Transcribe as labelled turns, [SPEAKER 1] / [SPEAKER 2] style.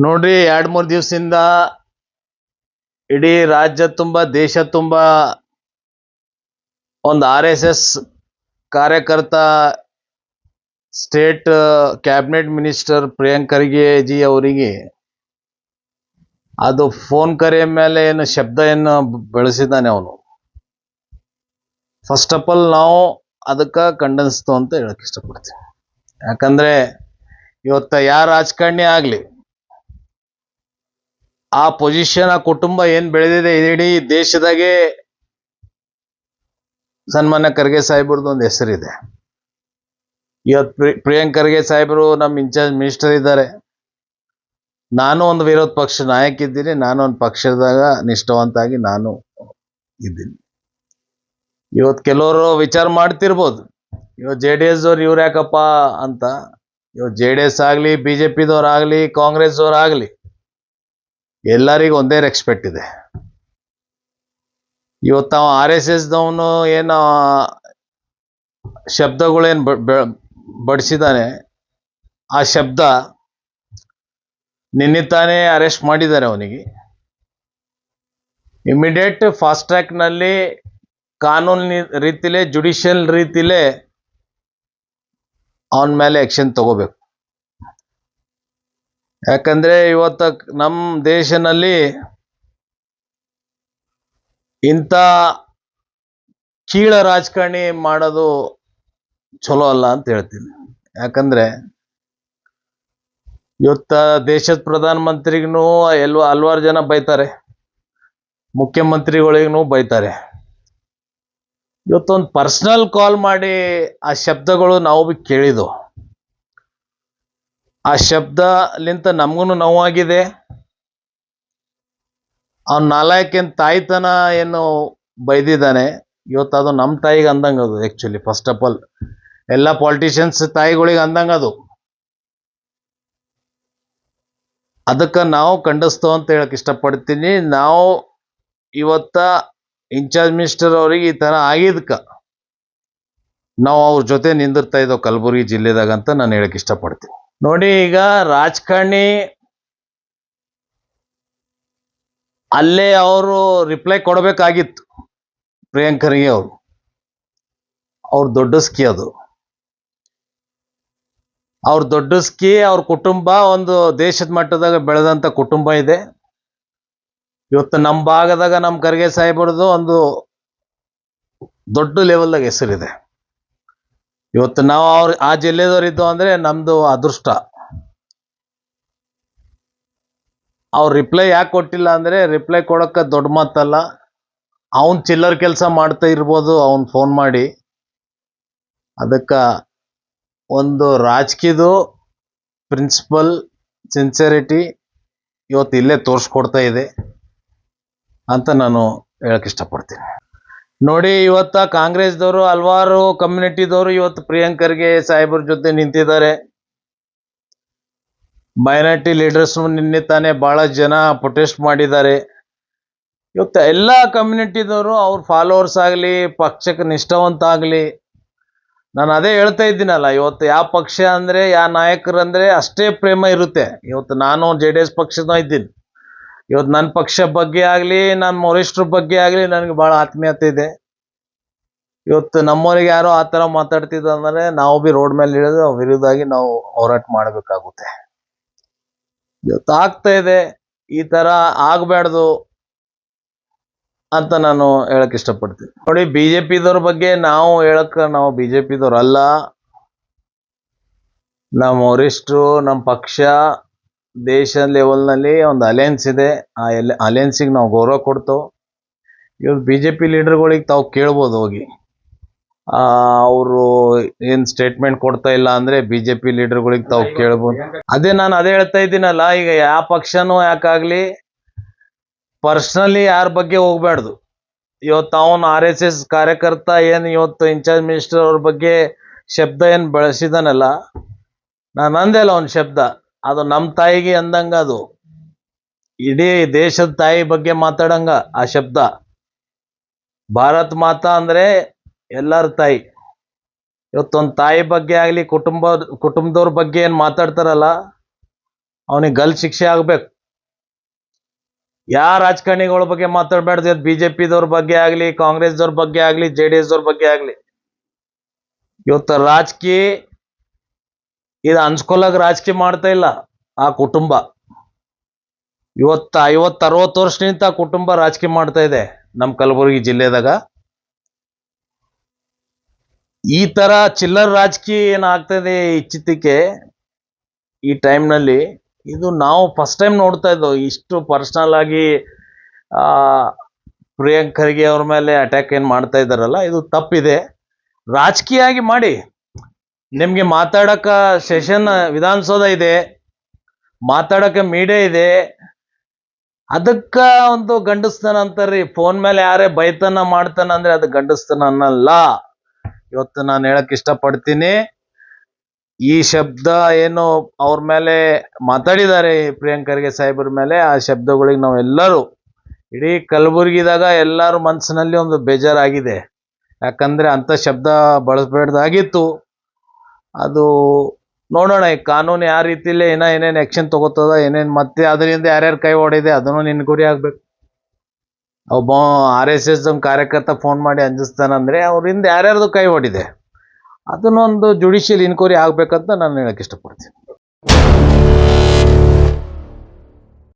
[SPEAKER 1] ನೋಡ್ರಿ ಎರಡ್ ಮೂರ್ ದಿವಸದಿಂದ ಇಡೀ ರಾಜ್ಯ ತುಂಬಾ, ದೇಶ ತುಂಬಾ ಒಂದು ಆರ್ ಎಸ್ ಎಸ್ ಕಾರ್ಯಕರ್ತ state cabinet minister Priyank Kharge ji ಅವರಿಗೆ ಅದು ಫೋನ್ ಕರೆ ಮೇಲೆ ಏನು ಶಬ್ದ ಏನು ಬೆಳೆಸಿದ್ದಾನೆ ಅವನು. ಫಸ್ಟ್ ಆಫ್ ಆಲ್ ನಾವು ಅದಕ್ಕೆ ಖಂಡನಿಸ್ತು ಅಂತ ಹೇಳಕ್ ಇಷ್ಟಪಡ್ತೀವಿ ಯಾಕಂದ್ರೆ ಇವತ್ತ ಯಾರ ರಾಜಕಾರಣಿ ಆಗ್ಲಿ ಆ ಪೊಸಿಷನ್ ಆ ಕುಟುಂಬ ಏನ್ ಬೆಳೆದಿದೆ ಇಡೀ ದೇಶದಾಗೆ ಸನ್ಮಾನ್ಯ ಖರ್ಗೆ ಸಾಹೇಬ್ರದ್ದು ಒಂದು ಹೆಸರಿದೆ. ಇವತ್ತು ಪ್ರಿ, ಪ್ರಿಯಾಂಕ್ ಖರ್ಗೆ ಸಾಹೇಬರು ನಮ್ಮ ಇನ್ಚಾರ್ಜ್ ಮಿನಿಸ್ಟರ್ ಇದ್ದಾರೆ. ನಾನು ಒಂದು ವಿರೋಧ ಪಕ್ಷ ನಾಯಕ ಇದ್ದೀನಿ, ನಾನು ಒಂದು ಪಕ್ಷದಾಗ ನಿಷ್ಠವಂತಾಗಿ ನಾನು ಇದ್ದೀನಿ. ಇವತ್ತು ಕೆಲವರು ವಿಚಾರ ಮಾಡ್ತಿರ್ಬೋದು. ಇವತ್ತು ಜೆ ಡಿ ಎಸ್ ಅವ್ರು ಇವ್ರು ಯಾಕಪ್ಪ ಅಂತ. ಇವತ್ತು ಜೆ ಡಿ ಎಸ್ ಆಗಲಿ, ಬಿ ಜೆ ಪಿದವ್ರು ಆಗಲಿ ಕಾಂಗ್ರೆಸ್ ಅವ್ರು ಆಗಲಿ. ಎಲ್ಲರಿಗೂ ಒಂದೇ ರೆಸ್ಪೆಕ್ಟ್ ಇದೆ. ಇವತ್ತು ನಾವು ಆರ್ ಎಸ್ ಎಸ್ ದವನು ಏನು ಶಬ್ದಗಳೇನು ಬಡಿಸಿದ್ದಾನೆ ಆ ಶಬ್ದ ನಿನ್ನೆ ತಾನೇ ಅರೆಸ್ಟ್ ಮಾಡಿದ್ದಾರೆ ಅವನಿಗೆ. ಇಮಿಡಿಯೇಟ್ ಫಾಸ್ಟ್ ಟ್ರ್ಯಾಕ್ನಲ್ಲಿ ಕಾನೂನು ರೀತಿಲೇ ಜುಡಿಷಿಯಲ್ ರೀತಿಲೇ ಅವನ ಮೇಲೆ ಆಕ್ಷನ್ ತಗೋಬೇಕು. ಯಾಕಂದ್ರೆ ಇವತ್ತ ನಮ್ಮ ದೇಶನಲ್ಲಿ ಇಂಥ ಕೀಳ ರಾಜಕಾರಣಿ ಮಾಡೋದು ಚಲೋ ಅಲ್ಲ ಅಂತ ಹೇಳ್ತೀನಿ. ಯಾಕಂದ್ರೆ ಇವತ್ತ ದೇಶದ ಪ್ರಧಾನ ಮಂತ್ರಿಗೂ ಎಲ್ವ ಹಲ್ವಾರು ಜನ ಬೈತಾರೆ. ಮುಖ್ಯಮಂತ್ರಿಗಳಿಗೂ ಬೈತಾರೆ. ಇವತ್ತೊಂದು ಪರ್ಸನಲ್ ಕಾಲ್ ಮಾಡಿ ಆ ಶಬ್ದಗಳು ನಾವು ಕೇಳಿದ್ವು. ಆ ಶಬ್ದಲಿಂತ ನಮಗೂ ನೋವಾಗಿದೆ. ಅವ್ನ ನಾಲಾಯಕಿನ ತಾಯ್ತನ ಏನು ಬೈದಿದ್ದಾನೆ. ಇವತ್ತು ಅದು ನಮ್ಮ ತಾಯಿಗೆ ಅಂದಂಗೆ ಅದು ಆ್ಯಕ್ಚುಲಿ ಫಸ್ಟ್ ಆಫ್ ಆಲ್ ಎಲ್ಲ ಪಾಲಿಟಿಷಿಯನ್ಸ್ ತಾಯಿಗಳಿಗೆ ಅಂದಂಗೆ ಅದು. ಅದಕ್ಕೆ ನಾವು ಖಂಡಿಸ್ತೋ ಅಂತ ಹೇಳಕ್ ಇಷ್ಟಪಡ್ತೀನಿ. ನಾವು ಇವತ್ತ ಇನ್ಚಾರ್ಜ್ ಮಿನಿಸ್ಟರ್ ಅವ್ರಿಗೆ ಈ ಥರ ಆಗಿದ್ಕ ನಾವು ಅವ್ರ ಜೊತೆ ನಿಂದಿರ್ತಾ ಇದ್ದೋ ಕಲಬುರಗಿ ಜಿಲ್ಲೆದಾಗ ಅಂತ ನಾನು ಹೇಳಕ್ ಇಷ್ಟಪಡ್ತೀನಿ. ನೋಡಿ ಈಗ ರಾಜಕಾರಣಿ ಅಲ್ಲೇ ಅವರು ರಿಪ್ಲೈ ಕೊಡಬೇಕಾಗಿತ್ತು. ಪ್ರಿಯಾಂಕರಿಗೆ ಅವರು. ಅವ್ರ ದೊಡ್ಡ ಸ್ಕಿ ಅದು. ಅವ್ರ ದೊಡ್ಡ ಸ್ಕಿ, ಅವ್ರ ಕುಟುಂಬ ಒಂದು ದೇಶದ ಮಟ್ಟದಾಗ ಬೆಳೆದಂತ ಕುಟುಂಬ ಇದೆ. ಇವತ್ತು ನಮ್ಮ ಭಾಗದಾಗ ನಮ್ಮ ಖರ್ಗೆ ಸಾಹೇಬರದು ಒಂದು ದೊಡ್ಡ ಲೆವೆಲ್ದಾಗ ಹೆಸರಿದೆ. ಇವತ್ತು ನಾವು ಅವ್ರ ಆ ಜಿಲ್ಲೆದವ್ರು ಇದ್ದು ಅಂದ್ರೆ ನಮ್ದು ಅದೃಷ್ಟ. ಅವ್ರು ರಿಪ್ಲೈ ಯಾಕೆ ಕೊಟ್ಟಿಲ್ಲ ಅಂದ್ರೆ ರಿಪ್ಲೈ ಕೊಡೋಕೆ ದೊಡ್ಡ ಮಾತಲ್ಲ. ಅವನ್ ಚಿಲ್ಲರ್ ಕೆಲಸ ಮಾಡ್ತಾ ಇರ್ಬೋದು, ಅವನ್ ಫೋನ್ ಮಾಡಿ. ಅದಕ್ಕ ಒಂದು ರಾಜಕೀಯದು ಪ್ರಿನ್ಸಿಪಲ್ ಸಿನ್ಸಿಯರಿಟಿ ಇವತ್ತು ಇಲ್ಲೇ ತೋರಿಸ್ಕೊಡ್ತಾ ಇದೆ ಅಂತ ನಾನು ಹೇಳಕ್ ಇಷ್ಟಪಡ್ತೀನಿ. ನೋಡಿ, ಇವತ್ತ ಕಾಂಗ್ರೆಸ್ದವರು, ಹಲವಾರು ಕಮ್ಯುನಿಟಿದವರು ಇವತ್ತು ಪ್ರಿಯಾಂಕರ್ಗೆ ಸಾಹೇಬ್ರ ಜೊತೆ ನಿಂತಿದ್ದಾರೆ. ಮೈನಾರಿಟಿ ಲೀಡರ್ಸ್ ನಿನ್ನೆ ತಾನೇ ಬಹಳ ಜನ ಪ್ರೊಟೆಸ್ಟ್ ಮಾಡಿದ್ದಾರೆ. ಇವತ್ತು ಎಲ್ಲ ಕಮ್ಯುನಿಟಿದವರು ಅವ್ರ ಫಾಲೋವರ್ಸ್ ಆಗಲಿ, ಪಕ್ಷಕ್ಕೆ ನಿಷ್ಠಾವಂತ ಆಗಲಿ, ನಾನು ಅದೇ ಹೇಳ್ತಾ ಇದ್ದೀನಲ್ಲ, ಇವತ್ತು ಯಾವ ಪಕ್ಷ ಅಂದರೆ, ಯಾವ ನಾಯಕರು ಅಂದ್ರೆ ಅಷ್ಟೇ ಪ್ರೇಮ ಇರುತ್ತೆ. ಇವತ್ತು ನಾನು ಜೆ ಡಿ ಎಸ್ ಪಕ್ಷದ ಇದ್ದೀನಿ. ಇವತ್ತು ನನ್ನ ಪಕ್ಷ ಬಗ್ಗೆ ಆಗಲಿ ನನ್ನ ವರಿಷ್ಠರ ಬಗ್ಗೆ ಆಗಲಿ ನನಗೆ ಭಾಳ ಆತ್ಮೀಯತೆ ಇದೆ. ಇವತ್ತು ನಮ್ಮವರಿಗೆ ಯಾರೋ ಆ ಥರ ಮಾತಾಡ್ತಿದ್ರೆ ಅಂದ್ರೆ ನಾವು ಬಿ ರೋಡ್ ಮೇಲೆ ಇಳಿದು ಅವ್ರ ವಿರುದ್ಧಾಗಿ ನಾವು ಹೋರಾಟ ಮಾಡಬೇಕಾಗುತ್ತೆ. ಇವತ್ತು ಆಗ್ತಾ ಇದೆ, ಈ ತರ ಆಗ್ಬಾರ್ದು ಅಂತ ನಾನು ಹೇಳಕ್ ಇಷ್ಟಪಡ್ತೀನಿ. ನೋಡಿ, ಬಿಜೆಪಿದವ್ರ ಬಗ್ಗೆ ನಾವು ಹೇಳಕ್ ನಾವು ಬಿಜೆಪಿದವ್ರು ಅಲ್ಲ ನಮ್ಮ ವರಿಷ್ಠರು ನಮ್ಮ ಪಕ್ಷ ದೇಶ ಲೆವೆಲ್ನಲ್ಲಿ ಒಂದು ಅಲಯನ್ಸ್ ಇದೆ. ಆ ಎಲ್ ಅಲಯನ್ಸಿಗೆ ನಾವು ಗೌರವ ಕೊಡ್ತೋ ಇವ್ರು ಬಿ ಜೆ ಪಿ ಲೀಡರ್ಗಳಿಗೆ ತಾವು ಕೇಳ್ಬೋದು ಹೋಗಿ. ಅವರು ಏನು ಸ್ಟೇಟ್ಮೆಂಟ್ ಕೊಡ್ತಾ ಇಲ್ಲ ಅಂದ್ರೆ ಬಿ ಜೆ ಪಿ ಲೀಡರ್ಗಳಿಗೆ ತಾವು ಕೇಳ್ಬೋದು. ಅದೇ ನಾನು ಅದೇ ಹೇಳ್ತಾ ಇದ್ದೀನಲ್ಲ, ಈಗ ಯಾವ ಪಕ್ಷನೂ ಯಾಕಾಗ್ಲಿ ಪರ್ಸ್ನಲಿ ಯಾರ ಬಗ್ಗೆ ಹೋಗ್ಬಾರ್ದು ಇವತ್ತು ಅವನು ಆರ್ ಎಸ್ ಎಸ್ ಕಾರ್ಯಕರ್ತ ಏನು ಇವತ್ತು ಇನ್ಚಾರ್ಜ್ ಮಿನಿಸ್ಟರ್ ಅವ್ರ ಬಗ್ಗೆ ಶಬ್ದ ಏನು ಬಳಸಿದಾನಲ್ಲ, ನಾನು ಅಂದೆ ಅಲ್ಲ ಅವ್ನ ಶಬ್ದ. ಅದು ನಮ್ಮ ತಾಯಿಗೆ ಅಂದಂಗ ಅದು. ಇಡೀ ದೇಶದ ತಾಯಿ ಬಗ್ಗೆ ಮಾತಾಡಂಗ ಆ ಶಬ್ದ. ಭಾರತ್ ಮಾತಾ ಅಂದ್ರೆ ಎಲ್ಲರ ತಾಯಿ. ಇವತ್ತೊಂದು ತಾಯಿ ಬಗ್ಗೆ ಆಗ್ಲಿ, ಕುಟುಂಬ, ಕುಟುಂಬದವ್ರ ಬಗ್ಗೆ ಏನ್ ಮಾತಾಡ್ತಾರಲ್ಲ, ಅವನಿಗೆ ಗಲ್ ಶಿಕ್ಷೆ ಆಗ್ಬೇಕು. ಯಾವ ರಾಜಕಾರಣಿಗಳ ಬಗ್ಗೆ ಮಾತಾಡಬೇಡ ಇವತ್ತು ಬಿ ಜೆ ಪಿದವ್ರ ಬಗ್ಗೆ ಆಗಲಿ, ಕಾಂಗ್ರೆಸ್ದವ್ರ ಬಗ್ಗೆ ಆಗಲಿ, ಜೆ ಡಿ ಬಗ್ಗೆ ಆಗಲಿ. ಇವತ್ತು ರಾಜಕೀಯ ಇದು ಅನ್ಸ್ಕೊಳಕ್ ರಾಜಕೀಯ ಮಾಡ್ತಾ ಇಲ್ಲ ಆ ಕುಟುಂಬ. ಇವತ್ತು ಐವತ್ತು ಅರವತ್ತು ವರ್ಷದಿಂದ ಆ ಕುಟುಂಬ ರಾಜಕೀಯ ಮಾಡ್ತಾ ಇದೆ ನಮ್ಮ ಕಲಬುರಗಿ ಜಿಲ್ಲೆದಾಗ. ಈ ತರ ಚಿಲ್ಲರ್ ರಾಜಕೀಯ ಏನಾಗ್ತಾ ಇದೆ ಇಚ್ಚಿತಿಕೆ ಈ ಟೈಮ್ನಲ್ಲಿ ಇದು ನಾವು ಫಸ್ಟ್ ಟೈಮ್ ನೋಡ್ತಾ ಇದ್ದೋ ಇಷ್ಟು ಪರ್ಸನಲ್ ಆಗಿ ಪ್ರಿಯಾಂಕ್ ಖರ್ಗೆ ಅವ್ರ ಮೇಲೆ ಅಟ್ಯಾಕ್ ಏನು ಮಾಡ್ತಾ ಇದ್ದಾರಲ್ಲ, ಇದು ತಪ್ಪಿದೆ. ರಾಜಕೀಯ ಆಗಿ ಮಾಡಿ. ನಿಮ್ಗೆ ಮಾತಾಡಕ ಸೆಷನ್ ವಿಧಾನಸೌಧ ಇದೆ, ಮಾತಾಡಕ ಮೀಡಿಯಾ ಇದೆ. ಅದಕ್ಕ ಒಂದು ಗಂಡಸ್ತನ ಅಂತಾರ್ರಿ ಫೋನ್ ಮೇಲೆ ಯಾರೇ ಬೈತನ ಮಾಡ್ತಾನ ಅಂದ್ರೆ ಅದು ಗಂಡಸ್ತನ ಅನ್ನಲ್ಲ. ಇವತ್ತು ನಾನು ಹೇಳಕ್ ಇಷ್ಟಪಡ್ತೀನಿ. ಈ ಶಬ್ದ ಏನು ಅವ್ರ ಮೇಲೆ ಮಾತಾಡಿದ್ದಾರೆ ಪ್ರಿಯಾಂಕರ್ಗೆ ಸಾಹೇಬ್ರ ಮೇಲೆ, ಆ ಶಬ್ದಗಳಿಗೆ ನಾವೆಲ್ಲರೂ ಇಡೀ ಕಲಬುರ್ಗಿದಾಗ ಎಲ್ಲರ ಮನಸ್ಸಿನಲ್ಲಿ ಒಂದು ಬೇಜಾರಾಗಿದೆ. ಯಾಕಂದ್ರೆ ಅಂಥ ಶಬ್ದ ಬಳಸಬೇಡ್ದಾಗಿತ್ತು. ಅದು ನೋಡೋಣ, ಈ ಕಾನೂನು ಯಾವ ರೀತಿಲಿ ಏನ ಏನೇನು ಆಕ್ಷನ್ ತಗೋತದ, ಏನೇನು ಮತ್ತೆ ಅದರಿಂದ ಯಾರ್ಯಾರು ಕೈ ಹೊಡಿದೆ ಅದನ್ನು ನಿನ್ ಗುರಿ ಆಗ್ಬೇಕು. ಒಬ್ಬ ಆರ್ ಎಸ್ ಎಸ್ ಕಾರ್ಯಕರ್ತ ಫೋನ್ ಮಾಡಿ ಅಂಜಿಸ್ತಾನಂದ್ರೆ ಅವರಿಂದ ಯಾರ್ಯಾರ್ದು ಕೈ ಹೊಡಿದೆ ಅದನ್ನೊಂದು ಜುಡಿಷಿಯಲ್ ಇನ್ಕ್ವೈರಿ ಆಗ್ಬೇಕಂತ ನಾನು ಹೇಳಕ್ ಇಷ್ಟಪಡ್ತೀನಿ.